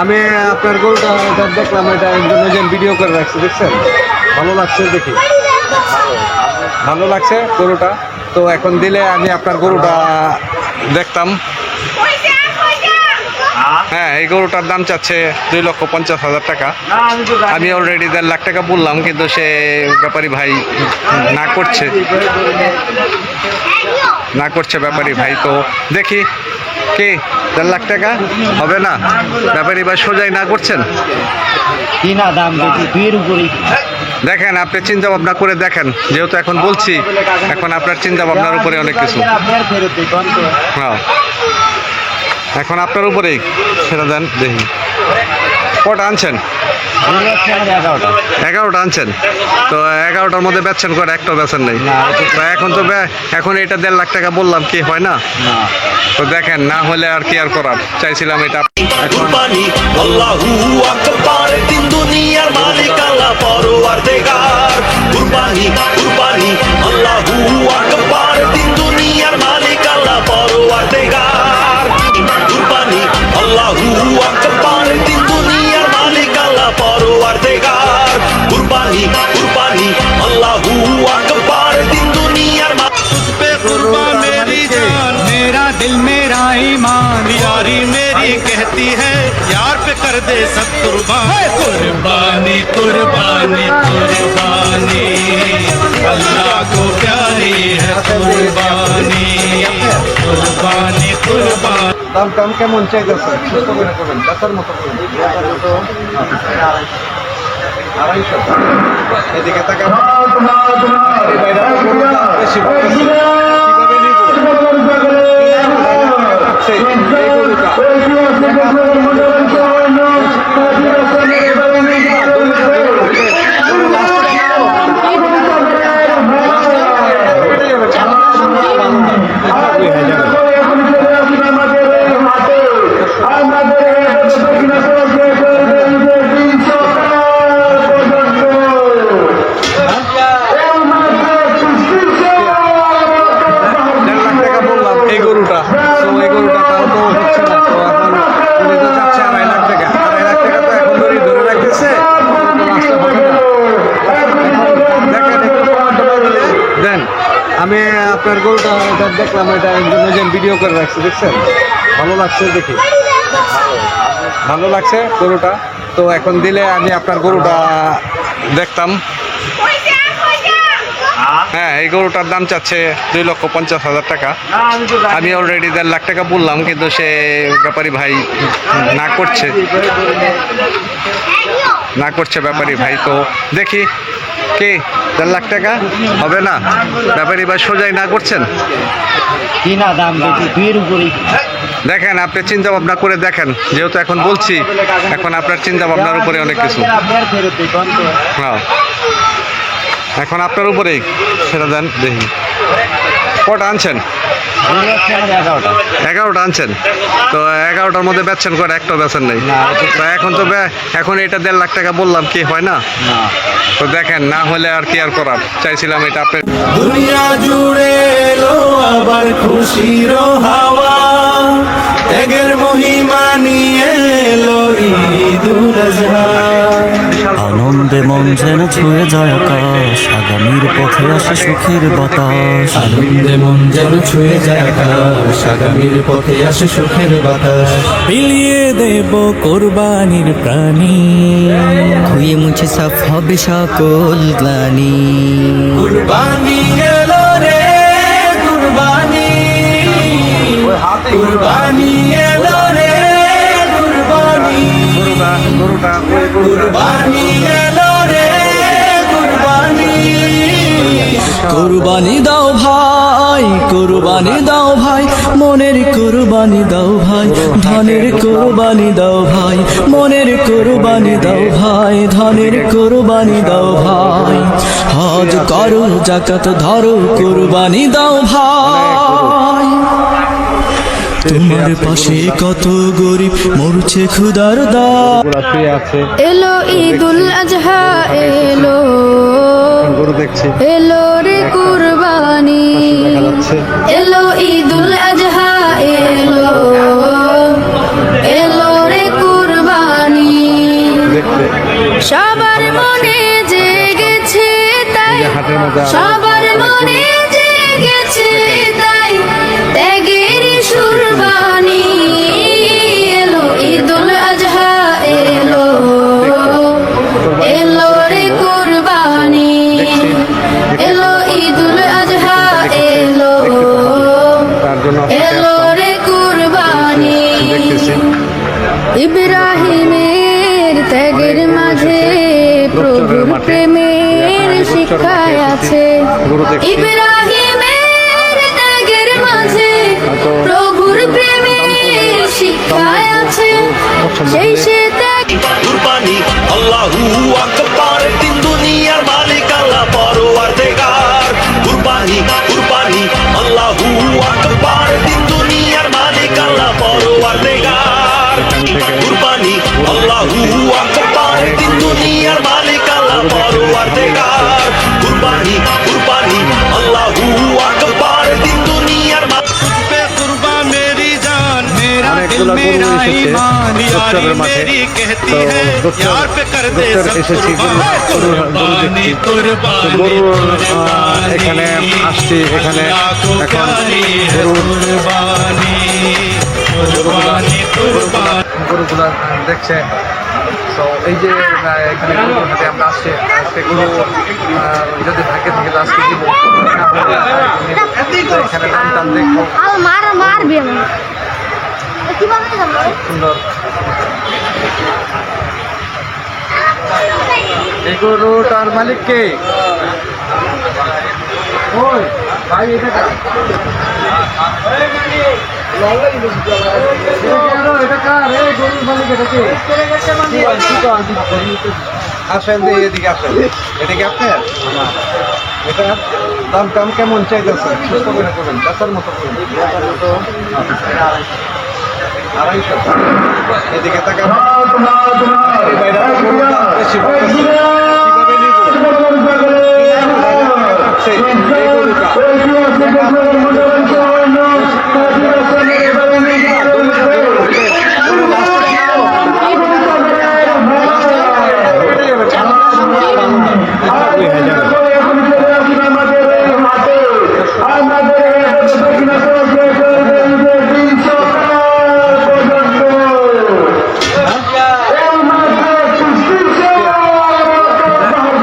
আমি আপনার গরুটা দেখলাম, এটা একজন ভিডিও করে রাখছে, দেখছেন? ভালো লাগছে দেখি। ভালো লাগছে গরুটা। তো এখন দিলে আমি আপনার গরুটা দেখতাম। হ্যাঁ এই গরুটার দাম চাচ্ছে দুই লক্ষ পঞ্চাশ হাজার টাকা। আমি অলরেডি দেড় লাখ টাকা বললাম, কিন্তু সে ব্যাপারী ভাই না করছে। না করছে ব্যাপারী ভাই, তো দেখি। কি দেড় লাখ টাকা? হবে না? ব্যাপারী বা সোজাই না করছেন? কিনা দাম বেশি দুইয়ের উপরেই। দেখেন আপনি চিন্তা ভাবনা করে দেখেন। যেহেতু এখন বলছি এখন আপনার চিন্তা ভাবনার উপরে অনেক কিছু। হ্যাঁ। এখন আপনার উপরেই। সেটা দেন দেখি। কটা আনছেন? এগারোটা আনছেন? তো এগারোটার মধ্যে বেচছেন করে একটাও বেচেন নাই? না, তো এখন তো এখন এটা দেড় লাখ টাকা বললাম কি হয় না? না। তো দেখেন না হলে আর কি আর করার? চাইছিলাম এটা এখন দে সব কুরবানি। কুরবানি। কুরবানি কুরবানি আল্লাহ কো প্যারি হ্যায় কুরবানি। কুরবানি কুরবানি। দাম টাম কেমন চাইতেছে? সুস্থ করে করবেন ব্যথার মতো করবেন আড়াইশো এদিকে তাকান। বেশি কীভাবে নিব সেই, এই গরুটা। দেড় লাখ টাকা বললাম এই গরুটা তো এই গরুটা তাও তো হচ্ছে না তো এখন উনি তো চাচ্ছে আড়াই লাখ টাকা আড়াই লাখ টাকা তো এখন ধরে ধরে রাখতেছে তো লাস্টে হবে না। দেখেন একটু কমাতে পারলে দেন আমি আপনার গরুটা দেখলাম, এটা একজন ভিডিও করে রাখছে, দেখছেন? ভালো লাগছে দেখি। ভালো লাগছে গরুটা। তো এখন দিলে আমি আপনার গরুটা দেখতাম। হ্যাঁ এই গরুটার দাম চাচ্ছে দুই লক্ষ পঞ্চাশ হাজার টাকা। আমি অলরেডি দেড় লাখ টাকা বললাম, কিন্তু সে ব্যাপারী ভাই না করছে। না করছে ব্যাপারী ভাই, তো দেখি। কি? দেড় লাখ টাকা? হবে না? ব্যাপারী বা সোজাই না করছেন? কিনা দাম দুইয়ের উপরেই। দেখেন আপনি চিন্তা ভাবনা করে দেখেন। যেহেতু এখন বলছি এখন আপনার চিন্তা ভাবনার উপরে অনেক কিছু। হ্যাঁ। এখন আপনার উপরেই। সেটা দেন দেখি। কটা আনছেন? এগারোটা আনছেন। তো এগারোটার মধ্যে বেচছেন করে একটাও বেচেন নাই। না, তো এখন তো এখন এটা দেড় লাখ টাকা বললাম কি হয় না? তো দেখেন না হলে আর কি আর করার? চাইছিলাম এটা আপনার দুনিয়া জুড়ে আবার খুশির হাওয়া। ত্যাগের মহিমা নিয়ে এলো ঈদুল আনন্দে মন যেন ছুঁয়ে যায় আকাশ আগামীর পথে আসে সুখের বাতাস। আনন্দে মন যেন ছুঁয়ে যায় আকাশ আগামীর পথে আসে সুখের বাতাস। বিলিয়ে দেব কোরবানির প্রাণী। ধুয়ে মুছে সাফ হবে সকল গ্লানি। কুরবানি এলো রে কুরবানি। কুরবানি কুরবানি দাও ভাই, কোরবানি দাও ভাই, মনের কোরবানি দাও ভাই, ধনের কোরবানি দাও ভাই, মনের কোরবানি দাও ভাই, ধনের কোরবানি দাও ভাই। হজ করো, জাকাত ধরো, কোরবানি দাও ভাই। তোমার পাশে কত গরিব মরছে খুদার দা এলো ঈদুল আজহা এলো। এলো রে কুরবানি। এলো ঈদুল আজহা এলো। এলো রে কুরবানি। সবার মনে জেগেছে তাই। সবার মনে জেগেছে তাই। এলো রে কুরবানি ইব্রাহিমের ত্যাগের মাঝে প্রভুর। প্রেমের শিক্ষায় আছে। ইব্রাহিমের ত্যাগের মাঝে প্রভুর প্রেমের শিক্ষায় আছে সেই সে ত্যাগ কুরবানি আল্লাহু আকবার তিন দুনিয়ার গরু গরু এখানে আসছি এখানে এখন গরুগুলা দেখছে। তো এই যে এখানে আমরা আসছি। আজকে গরু যদি থাকে থেকে আজকে সুন্দর। এই গরুটার মালিক কে? এটা? আসেন এদিকে আসেন। এটা কি আপনার? এটা দাম টাম কেমন চাইতেছে সুস্থ করে করবেন বেচার মতো মতো আড়াইশো এদিকে তাকান। কীভাবে নিব? সেই, এই গরুটা।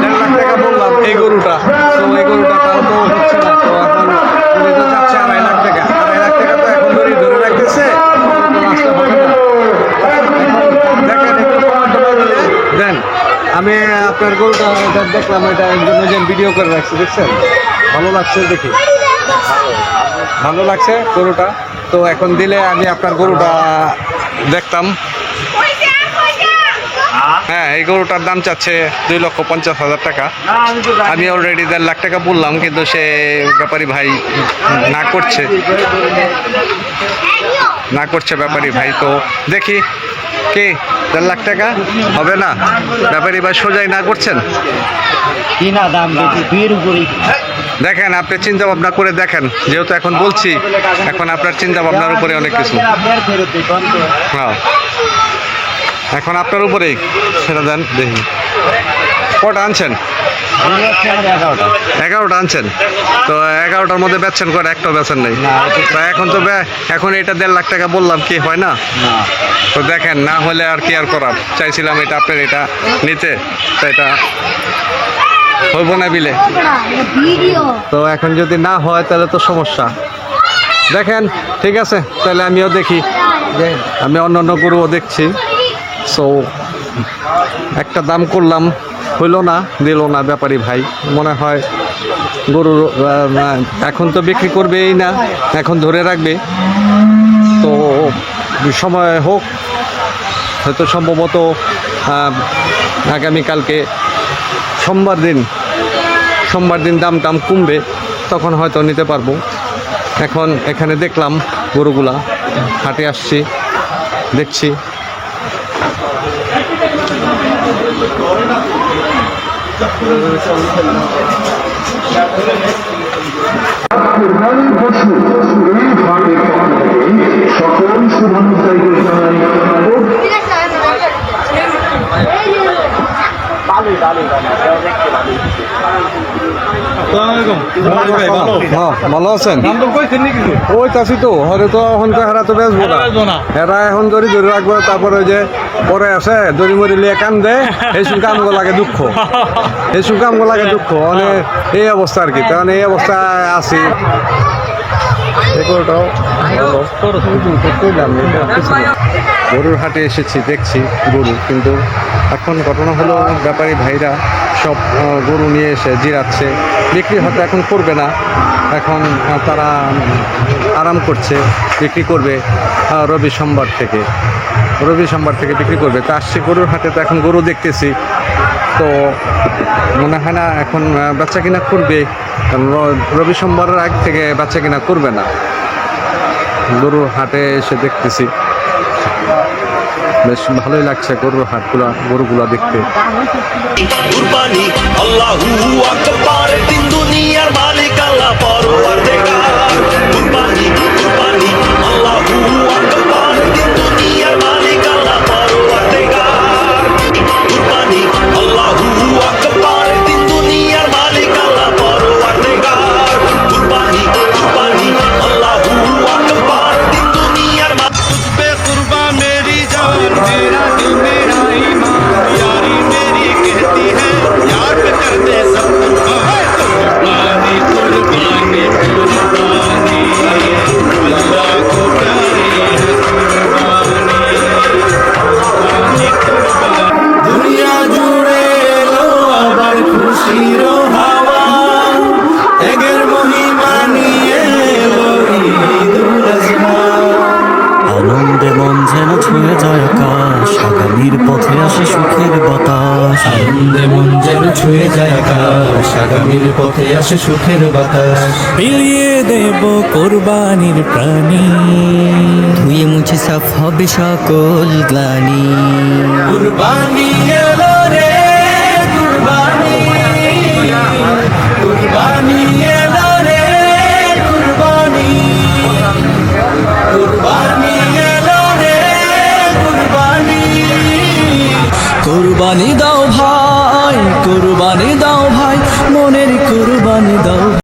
দেড় লাখ টাকা বললাম এই গরুটা। তো এই গরুটা তাও তো হচ্ছে না, তো এখন উনি তো চাচ্ছে আড়াই লাখ টাকা। আড়াই লাখ টাকা তো এখন ধরে ধরে রাখতেছে। দেন, আমি আপনার গরুটা এটা দেখলাম, এটা একজন যে ভিডিও করে রাখছি, দেখছেন? ভালো লাগছে দেখি। ভালো লাগছে গরুটা। তো এখন দিলে আমি আপনার গরুটা দেখতাম। হ্যাঁ এই গরুটার দাম চাচ্ছে দুই লক্ষ পঞ্চাশ হাজার টাকা। আমি অলরেডি দেড় লাখ টাকা বললাম কিন্তু সে ব্যাপারী ভাই না করছে। না করছে ব্যাপারী ভাই তো দেখি কে দেড় লাখ টাকা হবে না? ব্যাপারী ভাই সোজাই না করছেন? কিনা দাম দুইয়ের উপরেই। দেখেন আপনি চিন্তা ভাবনা করে দেখেন। যেহেতু এখন বলছি এখন আপনার চিন্তা ভাবনার উপরে অনেক কিছু। হ্যাঁ। এখন আপনার উপরেই। সেটা দেন দেখি। কটা আনছেন? এগারোটা আনছেন। তো এগারোটার মধ্যে বেচছেন করে একটাও বেচেন নেই। তো এখন তো এখন এটা দেড় লাখ টাকা বললাম কি হয় না? না। তো দেখেন না হলে আর কি আর করার? চাইছিলাম এটা আপনার এটা নিতে তো এটা হইব না বিলে? তো এখন যদি না হয় তাহলে তো সমস্যা। দেখেন ঠিক আছে? তাহলে আমিও দেখি। আমি অন্য অন্য গরুও দেখছি। সো একটা দাম করলাম, হইল না, দিল না ব্যাপারী ভাই। মনে হয় গরুর এখন তো বিক্রি করবেই না, এখন ধরে রাখবে। তো, সময় হোক, হয়তো সম্ভবত আগামীকালকে সোমবার দিন সোমবার দিন দাম টাম কমবে, তখন হয়তো নিতে পারব। এখন এখানে দেখলাম গরুগুলা, হাটে আসছি, দেখছি। পশু এই হাটের পক্ষ থেকে সকল জানাই ঠিক আছে এই যে ভালোই ভালোই ভালো আছেন ওই তাছি তো হরে তো এখন হেরা তো বেচবো না। হেরা এখন দড়ি ধরে রাখব তারপরে যে পরে আসে দড়ি মরি লিয়ে কান দে এই শুন কাম লাগে দুঃখ। এই শুন লাগে দুঃখ মানে এই অবস্থা আর কি কারণ এই অবস্থায় আছি। এগুলোটাও গরুর হাটে এসেছি, দেখছি গরু, কিন্তু এখন ঘটনা হলো ব্যাপারী ভাইরা সব গরু নিয়ে এসে জিরাচ্ছে, বিক্রি হয়তো এখন করবে না, এখন তারা আরাম করছে, বিক্রি করবে রবি সোমবার থেকে, রবি সোমবার থেকে বিক্রি করবে, তো আসছে গরুর হাটে তো এখন গরু দেখতেছি, তো মনে হয় না এখন বাচ্চা কিনা করবে রবি সোমবারের আগ থেকে বাচ্চা কিনা করবে না গরুর হাটে এসে দেখতেছি। বেশ ভালোই লাগছে গরুর হাটগুলা গরুগুলা দেখতে। আল্লাহু আকবার তিন দুনিয়ার মালিক আল্লাহ পরওয়ারদিগার আনন্দে মন যেন ছুঁয়ে যায় আকাশ আগামীর পথে আসে সুখের বাতাস। আনন্দে মন যেন ছুঁয়ে যায় আকাশ আগামীর পথে আসে সুখের বাতাস। বিলিয়ে দেব কোরবানির প্রাণী। ধুয়ে মুছে সাফ হবে সকল গ্লানি। কুরবানি এলো রে কুরবানি দাও ভাই কুরবানি দাও ভাই মনের কুরবানি দাও